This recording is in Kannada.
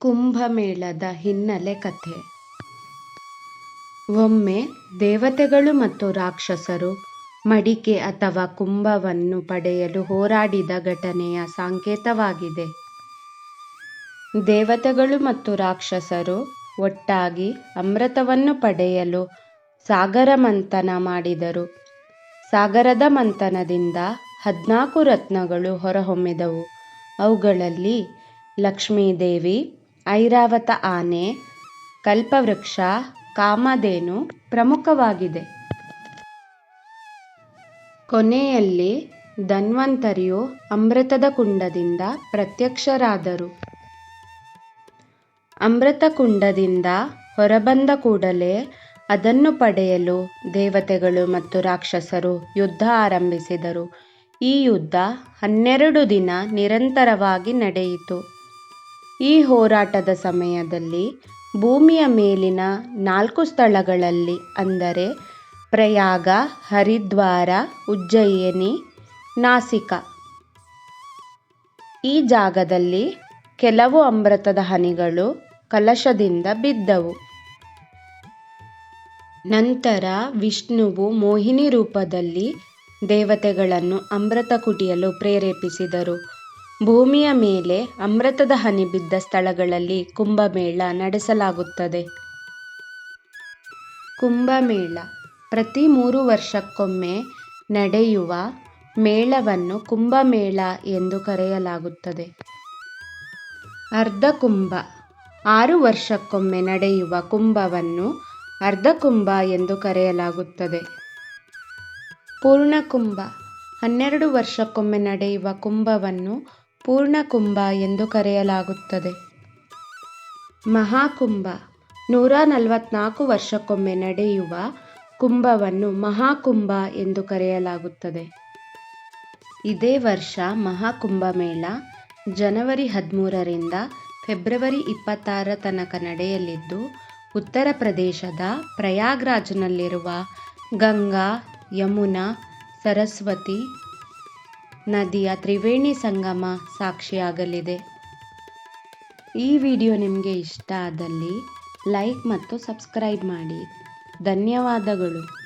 ಕುಂಭಮೇಳದ ಹಿನ್ನೆಲೆ ಕಥೆ ಒಮ್ಮೆ ದೇವತೆಗಳು ಮತ್ತು ರಾಕ್ಷಸರು ಮಡಿಕೆ ಅಥವಾ ಕುಂಭವನ್ನು ಪಡೆಯಲು ಹೋರಾಡಿದ ಘಟನೆಯ ಸಂಕೇತವಾಗಿದೆ. ದೇವತೆಗಳು ಮತ್ತು ರಾಕ್ಷಸರು ಒಟ್ಟಾಗಿ ಅಮೃತವನ್ನು ಪಡೆಯಲು ಸಾಗರ ಮಂಥನ ಮಾಡಿದರು. ಸಾಗರದ ಮಂಥನದಿಂದ ಹದಿನಾಲ್ಕು ರತ್ನಗಳು ಹೊರಹೊಮ್ಮಿದವು. ಅವುಗಳಲ್ಲಿ ಲಕ್ಷ್ಮೀದೇವಿ, ಐರಾವತ ಆನೆ, ಕಲ್ಪವೃಕ್ಷ, ಕಾಮಧೇನು ಪ್ರಮುಖವಾಗಿದೆ. ಕೊನೆಯಲ್ಲಿ ಧನ್ವಂತರಿಯು ಅಮೃತದ ಕುಂಡದಿಂದ ಪ್ರತ್ಯಕ್ಷರಾದರು. ಅಮೃತ ಕುಂಡದಿಂದ ಹೊರಬಂದ ಕೂಡಲೇ ಅದನ್ನು ಪಡೆಯಲು ದೇವತೆಗಳು ಮತ್ತು ರಾಕ್ಷಸರು ಯುದ್ಧ ಆರಂಭಿಸಿದರು. ಈ ಯುದ್ಧ ಹನ್ನೆರಡು ದಿನ ನಿರಂತರವಾಗಿ ನಡೆಯಿತು. ಈ ಹೋರಾಟದ ಸಮಯದಲ್ಲಿ ಭೂಮಿಯ ಮೇಲಿನ ನಾಲ್ಕು ಸ್ಥಳಗಳಲ್ಲಿ ಅಂದರೆ ಪ್ರಯಾಗ, ಹರಿದ್ವಾರ, ಉಜ್ಜಯಿನಿ, ನಾಸಿಕ ಈ ಜಾಗದಲ್ಲಿ ಕೆಲವು ಅಮೃತದ ಹನಿಗಳು ಕಲಶದಿಂದ ಬಿದ್ದವು. ನಂತರ ವಿಷ್ಣುವು ಮೋಹಿನಿ ರೂಪದಲ್ಲಿ ದೇವತೆಗಳನ್ನು ಅಮೃತ ಕುಡಿಯಲು ಪ್ರೇರೇಪಿಸಿದರು. ಭೂಮಿಯ ಮೇಲೆ ಅಮೃತದ ಹನಿ ಬಿದ್ದ ಸ್ಥಳಗಳಲ್ಲಿ ಕುಂಭಮೇಳ ನಡೆಸಲಾಗುತ್ತದೆ. ಕುಂಭಮೇಳ ಪ್ರತಿ ಮೂರು ವರ್ಷಕ್ಕೊಮ್ಮೆ ನಡೆಯುವ ಮೇಳವನ್ನು ಕುಂಭಮೇಳ ಎಂದು ಕರೆಯಲಾಗುತ್ತದೆ. ಅರ್ಧ ಕುಂಭ ಆರು ವರ್ಷಕ್ಕೊಮ್ಮೆ ನಡೆಯುವ ಕುಂಭವನ್ನು ಅರ್ಧ ಕುಂಭ ಎಂದು ಕರೆಯಲಾಗುತ್ತದೆ. ಪೂರ್ಣಕುಂಭ ಹನ್ನೆರಡು ವರ್ಷಕ್ಕೊಮ್ಮೆ ನಡೆಯುವ ಕುಂಭವನ್ನು ಪೂರ್ಣಕುಂಭ ಎಂದು ಕರೆಯಲಾಗುತ್ತದೆ. ಮಹಾಕುಂಭ ನೂರ ನಲವತ್ನಾಲ್ಕು ವರ್ಷಕ್ಕೊಮ್ಮೆ ನಡೆಯುವ ಕುಂಭವನ್ನು ಮಹಾಕುಂಭ ಎಂದು ಕರೆಯಲಾಗುತ್ತದೆ. ಇದೇ ವರ್ಷ ಮಹಾಕುಂಭ ಮೇಳ ಜನವರಿ ಹದಿಮೂರರಿಂದ ಫೆಬ್ರವರಿ ಇಪ್ಪತ್ತಾರ ತನಕ ನಡೆಯಲಿದ್ದು, ಉತ್ತರ ಪ್ರದೇಶದ ಪ್ರಯಾಗ್ರಾಜ್ನಲ್ಲಿರುವ ಗಂಗಾ, ಯಮುನಾ, ಸರಸ್ವತಿ ನದಿಯ ತ್ರಿವೇಣಿ ಸಂಗಮ ಸಾಕ್ಷಿಯಾಗಲಿದೆ. ಈ ವಿಡಿಯೋ ನಿಮಗೆ ಇಷ್ಟ ಆದಲ್ಲಿ ಲೈಕ್ ಮತ್ತು ಸಬ್ಸ್ಕ್ರೈಬ್ ಮಾಡಿ. ಧನ್ಯವಾದಗಳು.